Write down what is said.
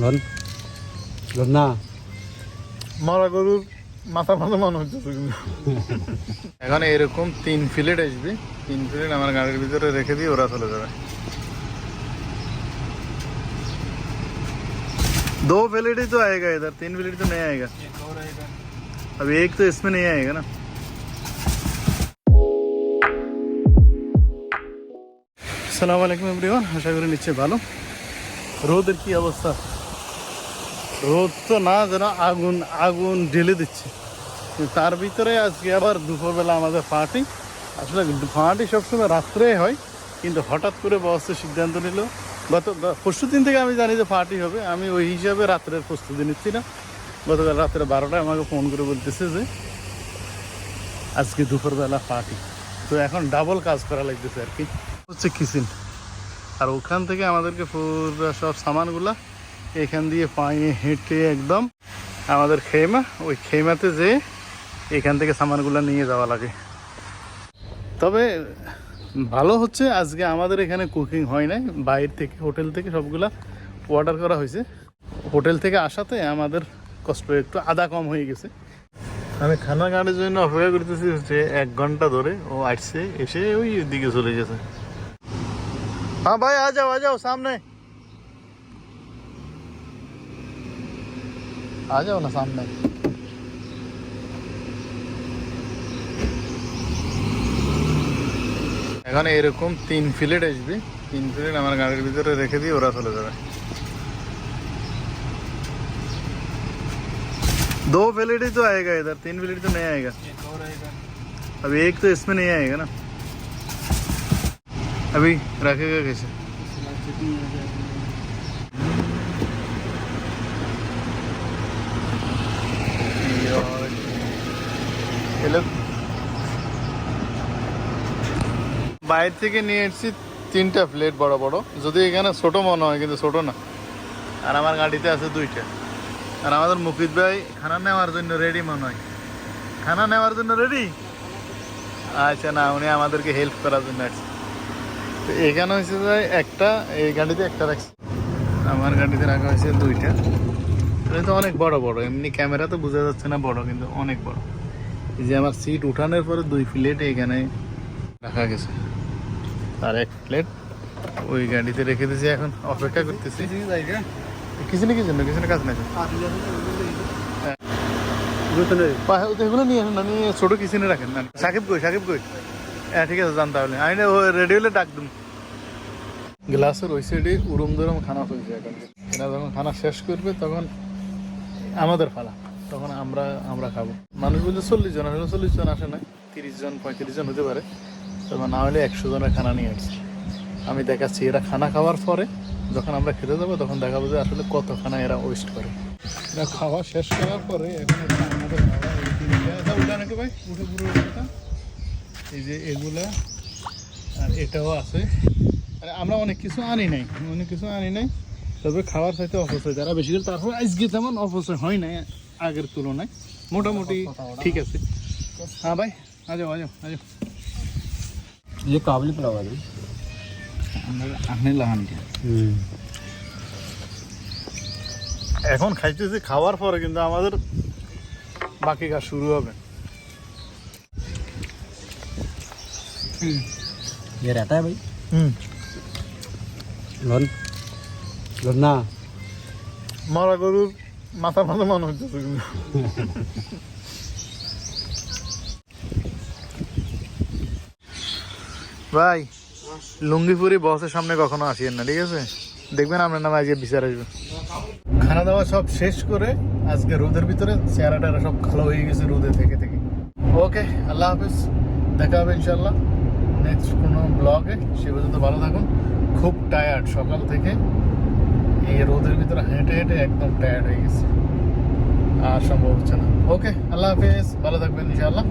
Loan loan না মরা গরুর মাথা মাথা মনে হচ্ছে কিন্তু এখন এরকম তিন ফিলেট আসবে তিন ফিলেট আমার গাড়ির ভিতরে রেখে দিয়ে ওরা চলে যাবে दो प्लेट ही तो आएगा इधर तीन प्लेट तो नहीं आएगा अब एक तो इसमें नहीं आएगा ना সালাম আলাইকুম এভরিওয়ান আশা করি নিচ্ছে ভালো রোদের কি অবস্থা রোদ তো না যেন আগুন আগুন ঢেলে দিচ্ছে। তার ভিতরে আজকে আবার দুপুরবেলা আমাদের পার্টি আসলে পার্টি সবসময় রাত্রে হয়, কিন্তু হঠাৎ করে বস সিদ্ধান্ত নিল। গত, পরশু দিন থেকে আমি জানি যে পার্টি হবে। আমি ওই হিসাবে রাত্রের প্রস্তুতি নিচ্ছি না। গতকাল রাত্রে বারোটায় আমাকে ফোন করে বলতেছে যে, আজকে দুপুরবেলা পার্টি তো এখন ডাবল কাজ করা লাগতেছে আর কি। হচ্ছে কিচেন আর ওখান থেকে আমাদেরকে পুরো সব সামানগুলা এখান দিয়ে পায়ে হেঁটে একদম আমাদের খেমা, ওই খেমাতে যে এখান থেকে সামানগুলো নিয়ে যাওয়া লাগে। তবে ভালো হচ্ছে, আজকে আমাদের এখানে কুকিং হয় নাই। বাইর থেকে, হোটেল থেকে সবগুলা অর্ডার করা হয়েছে। হোটেল থেকে আসাতে আমাদের কষ্ট একটু আধা কম হয়ে গেছে। আমি খানা গাড়ির জন্য অপেক্ষা করতেছি হচ্ছে এক ঘণ্টা ধরে ও আসছে, এসে ওই দিকে চলে গেছে। হ্যাঁ ভাই, আ যাও আ যাও, সামনে। आ जाओ ना सामने এখন এরকম তিন ফিলেট আসবে তিন ফিলেট আমার গাড়ির ভিতরে রেখে দিয়ে ওরা চলে যাবে दो प्लेट ही तो आएगा इधर तीन प्लेट तो नहीं आएगा अब एक तो इसमें नहीं आएगा ना अभी रखेगा कैसे হ্যালো বাইরে থেকে নিয়ে এসেছি তিনটা প্লেট বড় বড়। যদি এখানে ছোট মনে হয়, কিন্তু ছোট না। আর আমার গাড়িতে আছে দুইটা। আর আমাদের মুকিত ভাই খানা নেওয়ার জন্য রেডি মনে হয়। খানা নেওয়ার জন্য রেডি আচ্ছা না, উনি আমাদেরকে হেল্প করার জন্য আসছে। তো এখানে হয়েছে যে একটা, এই গাড়িতে একটা রাখছে। আমার গাড়িতে রাখা হয়েছে দুইটা। এটা তো অনেক বড় বড়, এমনি ক্যামেরা তো বোঝা যাচ্ছে না বড়, কিন্তু অনেক বড়। এই যে আমার সিট উঠানোর পরে দুই প্লেট এখানে রাখা গেছে। আর এক প্লেট ওই গাড়িতে রেখে দিয়েছি এখন অপেক্ষা করতেছি। কিছু না কিছু না কিছু না কাজ নাই তো। এগুলো নিয়ে আসুন কিচেনে রাখেন না। সাকিব কই সাকিব কই? হ্যাঁ ঠিক আছে জান তাহলে। আমি রেডি হলে ডাক দিন গ্লাসের ওই সাইডে উরুম দুরম খানা চলছে এখন এরা যখন খানা শেষ করবে তখন আমাদের ফালা তখন আমরা আমরা খাব। মানুষ বলছে চল্লিশ জন আসলে চল্লিশ জন আসে না তিরিশ জন, পঁয়ত্রিশ জন হতে পারে। তখন না হলে একশো জনের খানা নিয়ে আসছে। আমি দেখাচ্ছি, এরা খানা খাওয়ার পরে যখন আমরা খেতে যাব, তখন দেখাবো যে আসলে কত খানা এরা ওয়েস্ট করে। এরা খাওয়া শেষ করার পরে আমাদের ভাই? এই যে এগুলা, আর এটাও আছে। আমরা অনেক কিছু আনি নাই, অনেক কিছু আনি নাই। তবে খাওয়ার সাথে অপচয় যারা বেশি করে তারপর আজকে তেমন অপচয় হয় নাই আগের তুলনায় মোটামুটি ঠিক আছে হ্যাঁ ভাই আজও আজও আজও ये काबली पुलाव है আপনি লাগান এখন খাইতেছি খাওয়ার পরে কিন্তু আমাদের বাকি কাজ শুরু হবে ये रहता है भाई হুম না। মরা গরুর মাথা মাথা মনে হচ্ছে ভাই, লুঙ্গিপুরি বসের সামনে কখনো আসিয়েন না, ঠিক আছে? দেখবেন আপনার নামে আজকে বিচার আসবে। খানা দাওয়া সব শেষ করে আজকে রোদের ভিতরে চেহারাটা সব খালো হয়ে গেছে রোদে থেকে থেকে। ওকে, আল্লাহ হাফিজ। দেখা হবে ইনশাল্লাহ নেক্সট কোনো ব্লগে। সে পর্যন্ত ভালো থাকুন। খুব টায়ার্ড সকাল থেকে। এই রোদের ভিতরে হেঁটে হেঁটে একদম টায়ার্ড হয়ে গেছে। আর সম্ভব হচ্ছে না। ওকে আল্লাহ হাফিজ, ভালো থাকবেন ইনশাআল্লাহ।